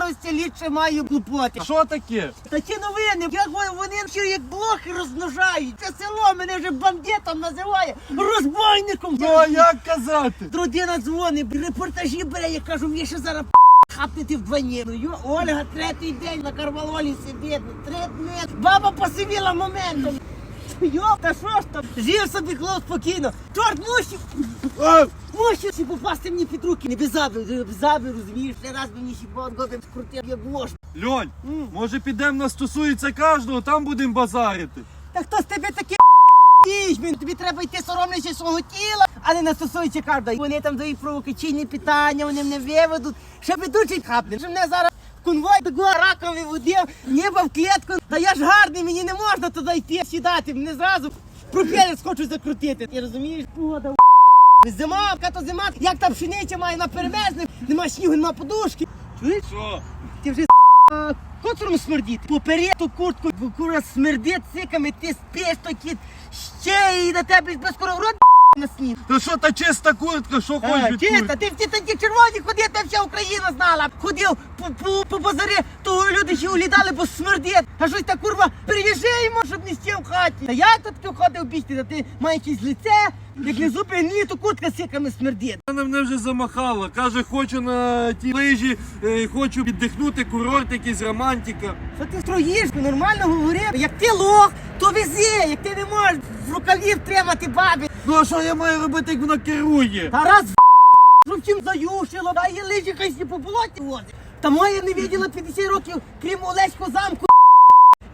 старості лічше маю клопоти. Що таке? Та ті новини, як вони, ще як блохи розмножають. Це село мене вже бандитом називає, розбойником. Ну а як казати? Родина дзвонить, репортажі бере, я кажу, мені ще зараз хапнути в. Ну, йо, Ольга третій день на карвалолі сидить, ну, три дні. Баба посивіла моментом. Йо, та що ж там? Жив собі хлоп спокійно. Чорт мусив, А, мусив попасти мені під руки. Не без забив, без забив, розумієш? Не раз мені ще подгодом скрутив, як ложь. Льонь, може підемо на стосується кожного, там будемо базарити. Та хто з тебе таке візьме? Тобі треба йти соромлячи свого тіла, а не настосується кожного. Вони там дають провокаційні питання, вони мене виведуть. Ще ведучий хапне. Що мене зараз в конвой такого ракові водив, небо в клітку. Та я ж гарний, мені не можна туди йти, сідати. Мене зразу пропелер хочу закрутити. Ти розумієш? Погода Зима, яка то зима, як та пшениця має на перемерзне, нема снігу, нема подушки. Чуєш? Що? Ти вже а, котром смердіти. Поперед ту куртку, кура смердить циками, ти спиш, то кіт ще і на тебе без скоро в рот на сніг. Та що та чиста куртка, що А, хочеш від куртки? ти в ті такі червоні ходив, та вся Україна знала. Ходив по, по, по базарі, то люди ще улідали, бо смердить. А щось та курва перевіжаємо, щоб не стів в хаті. Та я тут ти ходив бігти, та ти маєш якесь лице, як не зуби гнилі, то куртка сиками смердить. Вона мене вже замахала. Каже, хочу на ті лижі, е, хочу віддихнути, курорт якийсь, романтика. Що ти строїш? Ти нормально говорив. Як ти лох, то вези, як ти не можеш в рукаві втримати бабі. Ну а що я маю робити, як вона керує? Та раз в чим заюшило, да її лижі хай по болоті возить. Та моя не виділа 50 років, крім Олеського замку.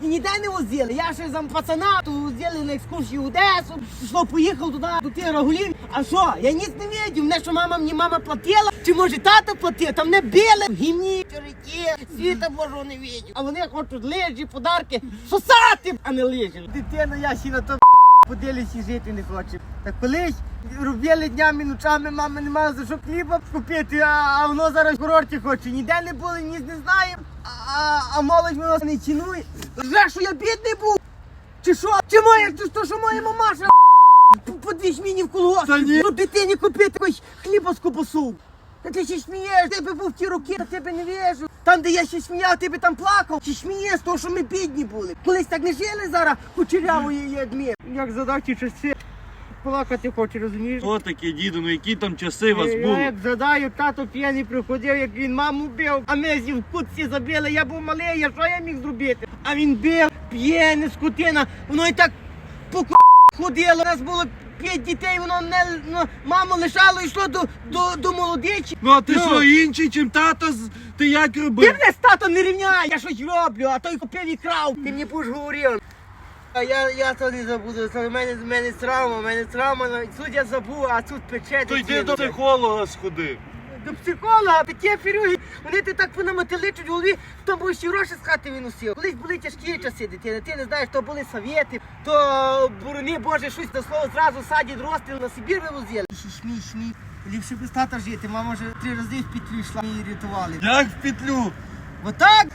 І ніде не возили. Я ще за пацана, то возили на екскурсію в Одесу. Пішло, поїхав туди, до тих рагулів. А що? Я ніц не видів. Не що мама мені мама платила, чи може тато платив, там не били. В гімні, череті, світа божого не видів. А вони хочуть лижі, подарки, сосати, а не лижі. Дитина, я ще на то поділюсь і жити не хочу. Та колись робили днями, ночами, мама не мала за що хліба купити, а, а воно зараз в курорті хоче. Ніде не було, ні не знає, а, а молодь мене не цінує. Вже що я бідний був? Чи що? Чи моє, чи що, що моя мамаша по- дві жміні в колгосп? Ну дитині купити якось хліба з кубасу. Та ти ще смієш, тебе був ті роки, та тебе не вижу. Там, де я ще сміяв, ти би там плакав. Чи смієш, того, що ми бідні були. Колись так не жили зараз кучерявої як ми. Як задачі часи. Плакати хочу, розумієш? О таке, діду, ну які там часи у вас Я були? як згадаю, тато п'яний приходив, як він маму бив, а ми зі в кутці забили, я був малий, я що я міг зробити? А він бив, п'яний, скотина, воно і так по ку- ходило, у нас було п'ять дітей, воно не ну, маму лишало і йшло до, до, до молодичі. Ну а ти що, інший, чим тато, з- ти як Ти робив? мене з тато не рівняй, я щось роблю, а той купив і крав. Ти мені будеш говорив. А я, я то не забуду, це в мене, в мене травма, в мене травма, тут я забув, а тут пече. То йди до психолога сходи. До психолога, такі фірюги, вони ти так понамотиличуть в голові, то будеш і гроші з хати виносив. Колись були тяжкі часи, дитина, ти не знаєш, то були совєти, то борони Боже, щось на слово зразу садять розстріл на Сибір вивозили. Шмій, шмій, ліпше без тата жити, мама вже три рази в петлю йшла і рятували. Як в петлю? Отак.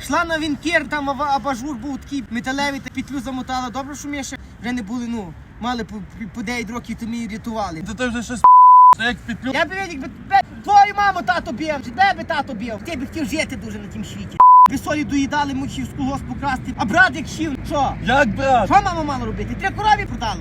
Йшла на вінкер, там аба- абажур був такий металевий, та петлю замотала. Добре, що ми ще вже не були, ну, мали по, по 9 років, то ми її рятували. Та ти вже щось Це як петлю. Я би якби тебе, твою маму тато б'єм, чи де би тато б'єв? Ти би хотів жити дуже на тім світі. Ви солі доїдали, мучив з колгоспу красти, а брат як щів, що? Як брат? Що мама мала робити? Три корові продала.